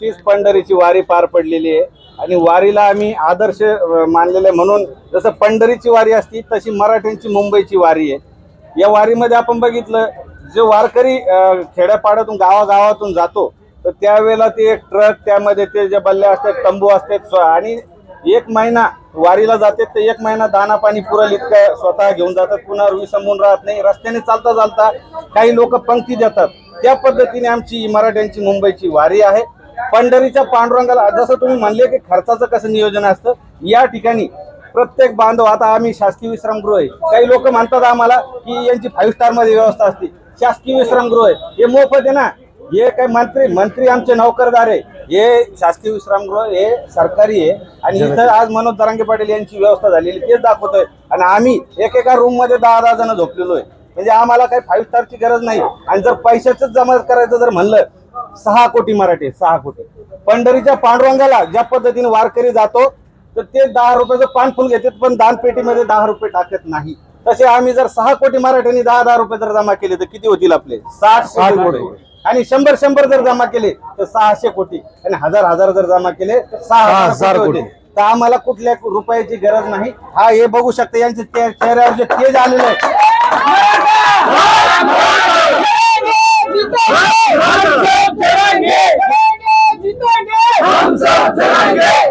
तीच पंढरीची वारी पार पडलेली आहे. आणि वारीला आम्ही आदर्श मानलेले म्हणून जसं पंढरीची वारी असती तशी मराठ्यांची मुंबईची वारी आहे. या वारीमध्ये आपण बघितलं जे वारकरी खेड्यापाड्यातून गावागावातून जातो तर त्यावेळेला ते एक ट्रक त्यामध्ये ते जे बल्ले असतात तंबू असतात आणि एक महिना वारीला जाते तर एक महिना दाना पाणी पुरल इतकं स्वतः घेऊन जातात पुन्हा विसंबून राहत नाही रस्त्याने चालता चालता काही लोक पंक्ती देतात. त्या पद्धतीने आमची मराठ्यांची मुंबईची वारी आहे. पंढरीच्या पांडुरंगाला जसं तुम्ही म्हणले की खर्चाचं कसं नियोजन असतं या ठिकाणी प्रत्येक बांधव आता आम्ही शासकीय विश्रामगृह आहे. काही लोक म्हणतात आम्हाला की यांची फाईव्ह स्टारमध्ये व्यवस्था असते. शासकीय विश्रामगृह आहे. हे मोफत आहे ना? हे काय मंत्री मंत्री आमचे नौकरदार आहे. हे शासकीय विश्रामगृह हे सरकारी आहे. आणि इथं आज मनोज दरांगे पाटील यांची व्यवस्था झालेली तेच दाखवतोय. आणि आम्ही एकेका रूममध्ये दहा दहा जण झोपलेलो आहे. म्हणजे आम्हाला काही फाईव्ह स्टारची गरज नाही. आणि जर पैशाच जमा करायचं जर म्हणलं सहा कोटी मराठी सहा कोटी. पंढरीच्या पांडुरंगाला ज्या पद्धतीने वारकरी जातो तर ते दहा रुपयाचं पान फुल घेतात पण दानपेटीमध्ये दहा रुपये टाकत नाही. तसे आम्ही जर सहा कोटी मराठ्यांनी दहा दहा रुपये जर जमा केले तर किती होतील आपले? साठ कोटी. आणि शंभर शंभर जर जमा केले तर सहाशे कोटी. आणि हजार हजार जर जमा केले तर सहा हजार कोटी होते. तर आम्हाला कुठल्या रुपयाची गरज नाही. हा हे बघू शकता यांचे चेहऱ्यावर जे तेज आलेलं आहे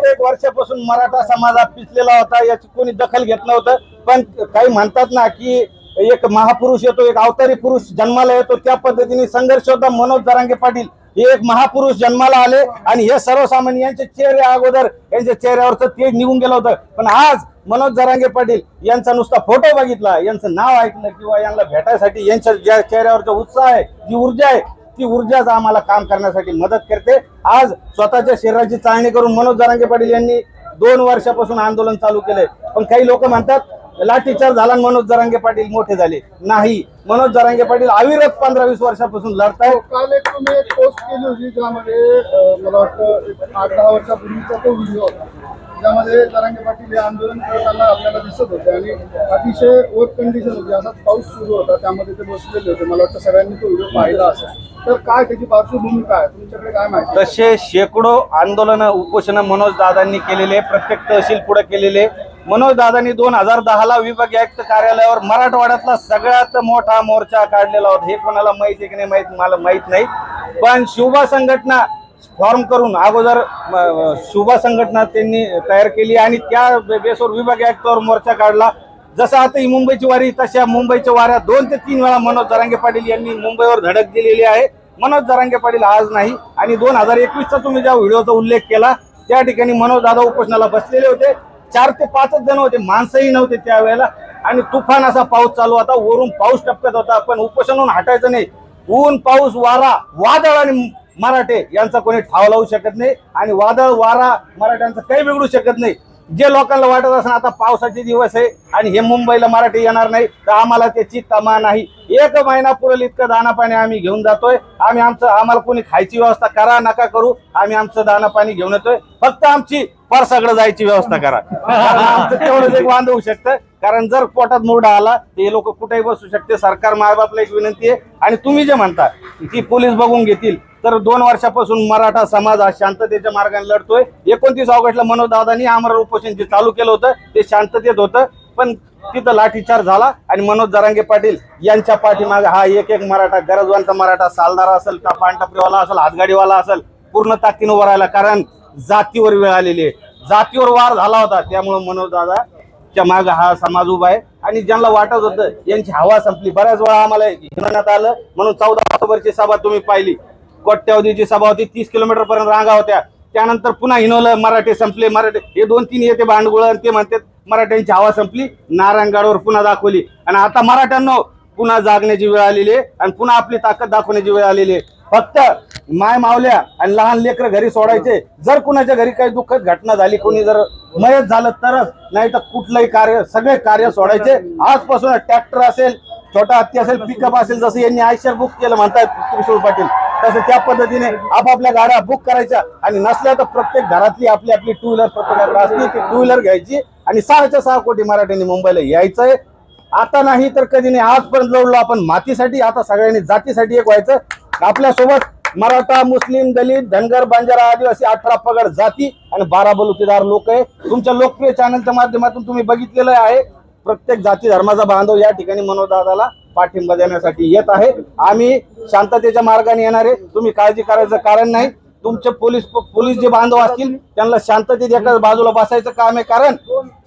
एक वर्षापासून मराठा समाज पिचलेला होता याची कोणी दखल घेत नव्हतं. पण काही म्हणतात ना की एक महापुरुष येतो एक अवतारी पुरुष जन्माला येतो त्या पद्धतीने संघर्ष होता. मनोज जरांगे पाटील एक महापुरुष जन्माला आले आणि हे सर्वसामान्य यांचे चेहरे अगोदर यांच्या चेहऱ्यावरचं तेज निघून गेलं होतं. पण आज मनोज जरांगे पाटील यांचा नुसता फोटो बघितला यांचं नाव ऐकलं किंवा यांना भेटायसाठी यांच्या ज्या चेहऱ्यावरचा उत्साह आहे जी ऊर्जा आहे ती ऊर्जाच आम्हाला काम करण्यासाठी मदत करते. आज स्वतःच्या शरीराची चाळणी करून मनोज जरांगे पाटील यांनी दोन वर्षापासून आंदोलन चालू केलंय. पण काही लोक म्हणतात लाठीचार झाला मनोज जरांगे पाटील मोठे झाले. नाही. मनोज जरांगे पाटील अविरत पंधरा वीस वर्षापासून लढतायत. काल एक तुम्ही एक पोस्ट केली होती ज्यामध्ये अं, मला वाटतं एक आठ दहा वर्षापूर्वीचा तो व्हिडिओ होता. ज्यामध्ये जरांगे पाटील हे आंदोलन करताना आपल्याला दिसत होते आणि अतिशय वर्क कंडिशन होती. असाच पाऊस सुरू होता. त्यामध्ये ते बसलेले होते. मला वाटतं सगळ्यांनी तो व्हिडिओ पाहिला असेल. तर काय त्याची पार्श्वभूमी काय? तुमच्याकडे काय माहिती? तसे शेकडो आंदोलन उपोषण मनोज दादांनी केलेले प्रत्येक तहसील पुढे केलेले. मनोज दादांनी दोन हजार दहाला विभागीय आयुक्त कार्यालयावर मराठवाड्यातला सगळ्यात मोठा मोर्चा काढलेला होता. हे कोणाला माहीत आहे की नाही माहीत मला माहीत नाही. पण शुभा संघटना फॉर्म करून अगोदर शुभा संघटना त्यांनी तयार केली आणि त्या बेसवर विभागीय आयुक्तावर मोर्चा काढला. जसं आता ही मुंबईची वारी तशा मुंबईच्या वाऱ्या दोन ते तीन वेळा मनोज जरांगे पाटील यांनी मुंबईवर धडक दिलेली आहे. मनोज जरांगे पाटील आज नाही. आणि दोन हजार एकवीसचा तुम्ही ज्या व्हिडिओचा उल्लेख केला त्या ठिकाणी मनोज दादा उपोषणाला बसलेले होते. चार ते पाचच जण होते. माणसंही नव्हते त्यावेळेला. आणि तुफान असा पाऊस चालू होता. वरून पाऊस टपकत होता. पण उपोषणाहून हटायचं नाही. ऊन पाऊस वारा वादळ आणि मराठे यांचा कोणी ठाव लावू शकत नाही. आणि वादळ वारा मराठ्यांचं काही बिघडू शकत नाही. जे लोकांना वाटत असं आता पावसाचे दिवस आहे आणि हे मुंबईला मराठी येणार नाही तर आम्हाला त्याची तमा नाही. एक महिना पुरेल इतकं दाना पाणी आम्ही घेऊन जातोय. आम्ही आमचं आम्हाला कोणी खायची व्यवस्था करा नका करू. आम्ही आमचं दाना पाणी घेऊन येतोय. फक्त आमची परसाकडे जायची व्यवस्था करा. आमचं तेवढंच एक वांद होऊ शकतं. कारण जर पोटात मुरडा आला तर हे लोक कुठेही बसू शकते. सरकार मायबापला एक विनंती आहे. आणि तुम्ही जे म्हणता की पोलीस बघून घेतील तर दोन वर्षापासून मराठा समाज हा शांततेच्या मार्गाने लढतोय. एकोणतीस ऑगस्टला मनोजदादांनी आमरण उपोषण जे चालू केलं होतं. ते शांततेत होतं. पण तिथं लाठीचार झाला आणि मनोज जरांगे पाटील यांच्या पाठीमागे हा एक एक मराठा गरजवंत मराठा सालदार असेल का पानटपरीवाला असेल हातगाडीवाला असेल पूर्ण ताकदीनं उभं राहिला. कारण जातीवर वेळ आलेली आहे. जातीवर वार झाला होता त्यामुळे मनोज दादा च्या माग हा समाज उभा आहे. आणि ज्यांना वाटत होतं यांची हवा संपली. बऱ्याच वेळा आम्हाला हिमण्यात आलं म्हणून चौदा ऑक्टोबरची सभा तुम्ही पाहिली. कोट्यावधीची सभा होती तीस किलोमीटर पर्यंत रांगा होत्या. त्यानंतर पुन्हा हिनवलं मराठे संपले. मराठे हे दोन तीन येते भांडगुळ आणि ते म्हणतात मराठ्यांची हवा संपली नारायणगडावर पुन्हा दाखवली. आणि आता मराठ्यांनो पुन्हा जागण्याची वेळ आलेली आहे आणि पुन्हा आपली ताकद दाखवण्याची वेळ आलेली आहे. फक्त माय मावल्या आणि लहान लेकर घरी सोडायचे. जर कुणाच्या घरी काही दुःखद घटना झाली कोणी जर मयत झालं तरच. नाही तर कुठलंही कार्य सगळे कार्य सोडायचे. आजपासून ट्रॅक्टर असेल छोटा हत्ती असेल पिकअप असेल जसं यांनी आयशर बुक केलं म्हणतात किशोर पाटील तसं त्या पद्धतीने आपापल्या गाड्या बुक करायच्या. आणि नसल्या तर प्रत्येक घरातली आपली आपली टू व्हीलर प्रत्येकाकडे असली ती टू व्हीलर घ्यायची. आणि सहाच्या सहा कोटी मराठ्यांनी मुंबईला यायचंय. आता नाही तर कधी नाही आजपर्यंत जोडलो आपण मातीसाठी आता सगळ्यांनी जातीसाठी एक व्हायचं. आपल्यासोबत मराठा मुस्लिम दलित धनगर बंजारा आदिवासी अठरा पगड जाती आणि बारा बलुतेदार लोक आहे तुमच्या लोकप्रिय चॅनलच्या माध्यमातून तुम्ही बघितलेलं आहे. प्रत्येक जाती धर्माचा बांधव या ठिकाणी मनोदादाला पाठिंबा देण्यासाठी येत आहे. आम्ही शांततेच्या मार्गाने येणार आहे. तुम्ही काळजी करायचं कारण नाही. तुमचे पोलीस पोलीस जे बांधव असतील त्यांना शांततेत एकाच बाजूला बसायचं काम आहे. कारण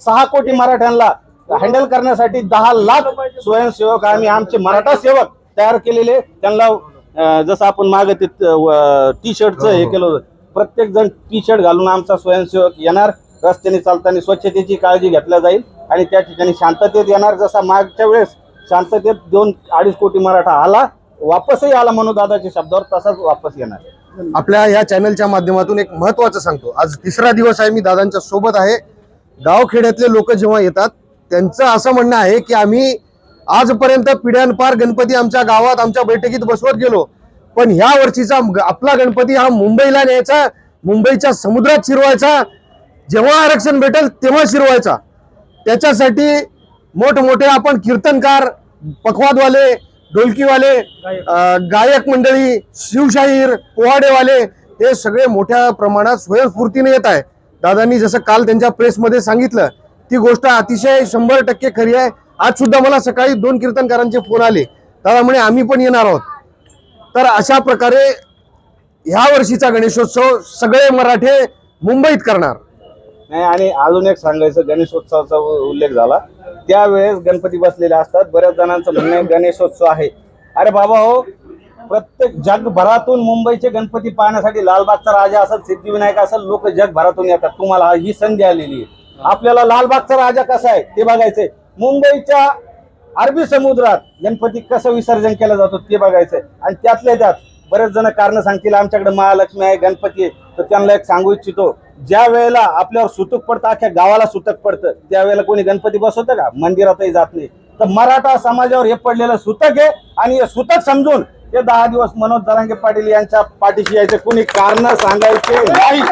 सहा कोटी मराठ्यांना हँडल करण्यासाठी दहा लाख स्वयंसेवक आम्ही आमचे मराठा सेवक तयार केलेले त्यांना जसं आपण मागे ते टी शर्टचं हे केलं होतं. प्रत्येक जण टी शर्ट घालून आमचा स्वयंसेवक येणार रस्त्याने चालताना स्वच्छतेची काळजी घेतल्या जाईल आणि त्या ठिकाणी शांततेत येणार. जसा मागच्या वेळेस शांततेत दोन अडीच कोटी मराठा आला वापसही आला म्हणून दादाच्या शब्दावर तसाच वापस येणार. आपल्या या चॅनलच्या माध्यमातून एक महत्वाचं सांगतो. आज तिसरा दिवस आहे मी दादांच्या सोबत आहे. गावखेड्यातले लोक जेव्हा येतात त्यांचं असं म्हणणं आहे की आम्ही आजपर्यंत पिढ्यानपार गणपती आमच्या गावात आमच्या बैठकीत बसवत गेलो. पण ह्या वर्षीचा आपला गणपती हा मुंबईला न्यायचा मुंबईच्या समुद्रात शिरवायचा जेव्हा आरक्षण भेटेल तेव्हा शिरवायचा. त्याच्यासाठी मोठमोठे आपण कीर्तनकार पखवादवाले ढोलकीवाले गायक मंडळी शिवशाहीर पोहाडेवाले हे सगळे मोठ्या प्रमाणात स्वयंस्फूर्तीने येत आहे दादांनी जसं काल त्यांच्या प्रेसमध्ये सांगितलं ती गोष्ट अतिशय शंभर टक्के खरी आहे. आज सुद्धा मला सकाळी दोन कीर्तनकारांचे फोन आले. दादा म्हणे आम्ही पण येणार आहोत. तर अशा प्रकारे ह्या वर्षीचा गणेशोत्सव सगळे मराठे मुंबईत करणार. नाही आणि अजून एक सांगायचं गणेशोत्सवाचा उल्लेख झाला. त्यावेळेस गणपती बसलेले असतात. बऱ्याच जणांचं म्हणणं आहे गणेशोत्सव आहे. अरे बाबा हो प्रत्येक जगभरातून मुंबईचे गणपती पाहण्यासाठी लालबागचा राजा असेल सिद्धिविनायक असेल लोक जगभरातून येतात. तुम्हाला ही संधी आलेली आहे. आपल्याला लालबागचा राजा कसा आहे ते बघायचंय. मुंबईच्या अरबी समुद्रात गणपती कसं विसर्जन केलं जातो ते बघायचंय आणि त्यातल्या त्यात बरेच जण कारण सांगतील आमच्याकडे महालक्ष्मी आहे गणपती आहे. तर त्यांना एक सांगू इच्छितो ज्या वेळेला आपल्यावर सुतक पडतं अख्ख्या गावाला सुतक पडतं त्यावेळेला कोणी गणपती बसवतं का? मंदिरातही जात नाही. तर मराठा समाजावर हे पडलेलं सुतक आहे आणि हे सुतक समजून हे दहा दिवस मनोज दरांगे पाटील यांच्या पाठीशी यायचे. कोणी कारण सांगायचे नाही.